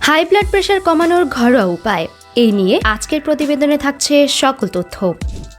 High blood pressure কমানোর ঘরোয়া উপায়। এই নিয়ে আজকের প্রতিবেদনে থাকছে সকল তথ্য।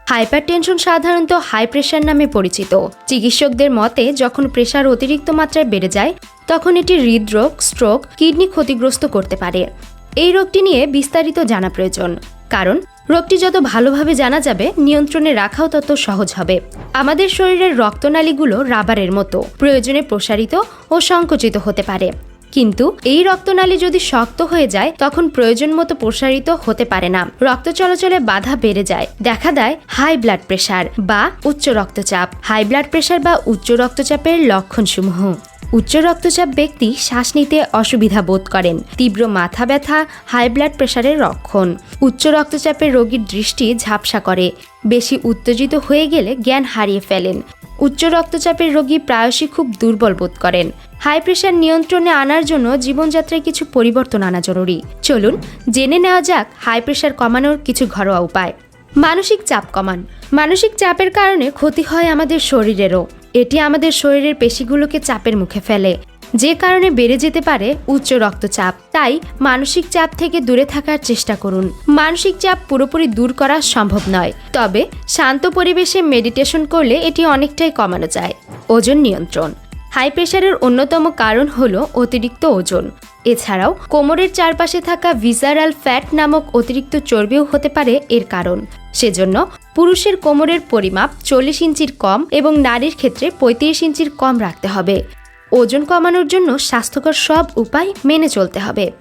হাইপার টেনশন সাধারণত হাই প্রেশার নামে পরিচিত। চিকিৎসকদের মতে, যখন প্রেশার অতিরিক্ত মাত্রায় বেড়ে যায়, তখন এটি হৃদরোগ, স্ট্রোক, কিডনি ক্ষতিগ্রস্ত করতে পারে। এই রোগটি নিয়ে বিস্তারিত জানা প্রয়োজন। কারণ, রোগটি যত ভালোভাবে জানা যাবে, নিয়ন্ত্রণে রাখাও তত সহজ হবে। আমাদের শরীরের রক্তনালীগুলো রাবারের মতো। প্রয়োজনে প্রসারিত ও সংকুচিত হতে পারে। কিন্তু এই রক্তনালী যদি শক্ত হয়ে যায়, তখন প্রয়োজন মতো প্রসারিত হতে পারে না। রক্ত চলাচলে বাধা বেড়ে যায়। দেখা দেয় হাই ব্লাড প্রেশার বা উচ্চ রক্তচাপ। হাই ব্লাড প্রেশার বা উচ্চ রক্তচাপের লক্ষণসমূহ। উচ্চ রক্তচাপ ব্যক্তি শ্বাস নিতে অসুবিধা বোধ করেন। তীব্র মাথা ব্যথা হাই ব্লাড প্রেশারের লক্ষণ। উচ্চ রক্তচাপের রোগীর দৃষ্টি ঝাপসা করে। বেশি উত্তেজিত হয়ে গেলে জ্ঞান হারিয়ে ফেলেন। উচ্চ রক্তচাপের রোগী প্রায়শই খুব দুর্বল বোধ করেন। হাই প্রেশার নিয়ন্ত্রণে আনার জন্য জীবনযাত্রায় কিছু পরিবর্তন আনা জরুরি। চলুন, জেনে নেওয়া যাক হাই প্রেশার কমানোর কিছু ঘরোয়া উপায়। মানসিক চাপ কমান। মানসিক চাপের কারণে ক্ষতি হয় আমাদের শরীরেরও। এটি আমাদের শরীরের পেশিগুলোকে চাপের মুখে ফেলে। যে কারণে বেড়ে যেতে পারে উচ্চ রক্তচাপ। তাই মানসিক চাপ থেকে দূরে থাকার চেষ্টা করুন। মানসিক চাপ পুরোপুরি দূর করা সম্ভব নয়। তবে শান্ত পরিবেশে মেডিটেশন করলে এটি অনেকটাই কমানো যায়। ওজন নিয়ন্ত্রণ। হাই প্রেশারের অন্যতম কারণ হল অতিরিক্ত ওজন। এছাড়াও কোমরের চারপাশে থাকা ভিজারাল ফ্যাট নামক অতিরিক্ত চর্বিও হতে পারে এর কারণ। সেজন্য পুরুষের কোমরের পরিমাপ চল্লিশ ইঞ্চির কম এবং নারীর ক্ষেত্রে পঁয়ত্রিশ ইঞ্চির কম রাখতে হবে। ওজন কমানোর জন্য স্বাস্থ্যকর সব উপায় মেনে চলতে হবে।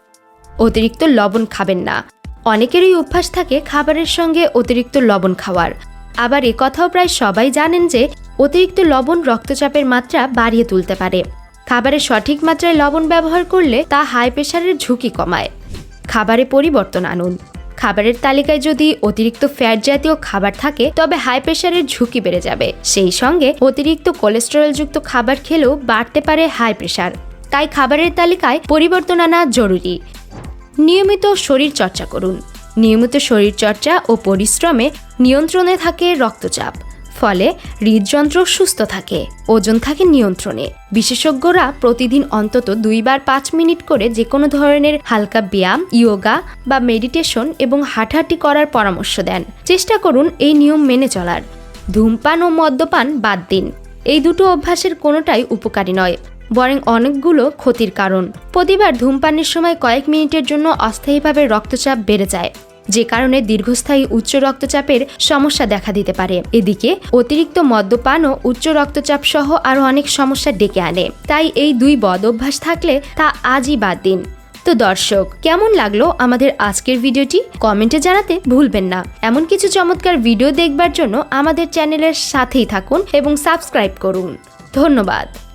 অতিরিক্ত লবণ খাবেন না। অনেকেরই অভ্যাস থাকে খাবারের সঙ্গে অতিরিক্ত লবণ খাওয়ার। আবার এ কথাও প্রায় সবাই জানেন যে, অতিরিক্ত লবণ রক্তচাপের মাত্রা বাড়িয়ে তুলতে পারে। খাবারে সঠিক মাত্রায় লবণ ব্যবহার করলে তা হাই প্রেশারের ঝুঁকি কমায়। খাবারে পরিবর্তন আনুন। খাবারের তালিকায় যদি অতিরিক্ত ফ্যাট জাতীয় খাবার থাকে, তবে হাই প্রেশারের ঝুঁকি বেড়ে যাবে। সেই সঙ্গে অতিরিক্ত কোলেস্টেরলযুক্ত খাবার খেলেও বাড়তে পারে হাই প্রেশার তাই খাবারের তালিকায় পরিবর্তন আনা জরুরি। নিয়মিত শরীর চর্চা করুন। নিয়মিত শরীরচর্চা ও পরিশ্রমে নিয়ন্ত্রণে থাকে রক্তচাপ। ফলে হৃদযন্ত্র সুস্থ থাকে, ওজন থাকে নিয়ন্ত্রণে। বিশেষজ্ঞরা প্রতিদিন অন্তত দুইবার পাঁচ মিনিট করে যে কোনো ধরনের হালকা ব্যায়াম, ইয়োগা বা মেডিটেশন এবং হাঁটাহাঁটি করার পরামর্শ দেন। চেষ্টা করুন এই নিয়ম মেনে চলার। ধূমপান ও মদ্যপান বাদ দিন। এই দুটো অভ্যাসের কোনোটাই উপকারী নয়, বরং অনেকগুলো ক্ষতির কারণ। প্রতিবার ধূমপানের সময় কয়েক মিনিটের জন্য অস্থায়ীভাবে রক্তচাপ বেড়ে যায়। যে কারণে দীর্ঘস্থায়ী উচ্চ রক্তচাপের সমস্যা দেখা দিতে পারে। এদিকে, অতিরিক্ত মদ্যপানও উচ্চ রক্তচাপ সহ আরও অনেক সমস্যা ডেকে আনে। তাই এই দুই বদ অভ্যাস থাকলে তা আজই বাদ দিন। তো দর্শক, কেমন লাগল আমাদের আজকের ভিডিওটি? কমেন্টে জানাতে ভুলবেন না। এমন কিছু চমৎকার ভিডিও দেখবার জন্য আমাদের চ্যানেলের সাথেই থাকুন এবং সাবস্ক্রাইব করুন। ধন্যবাদ।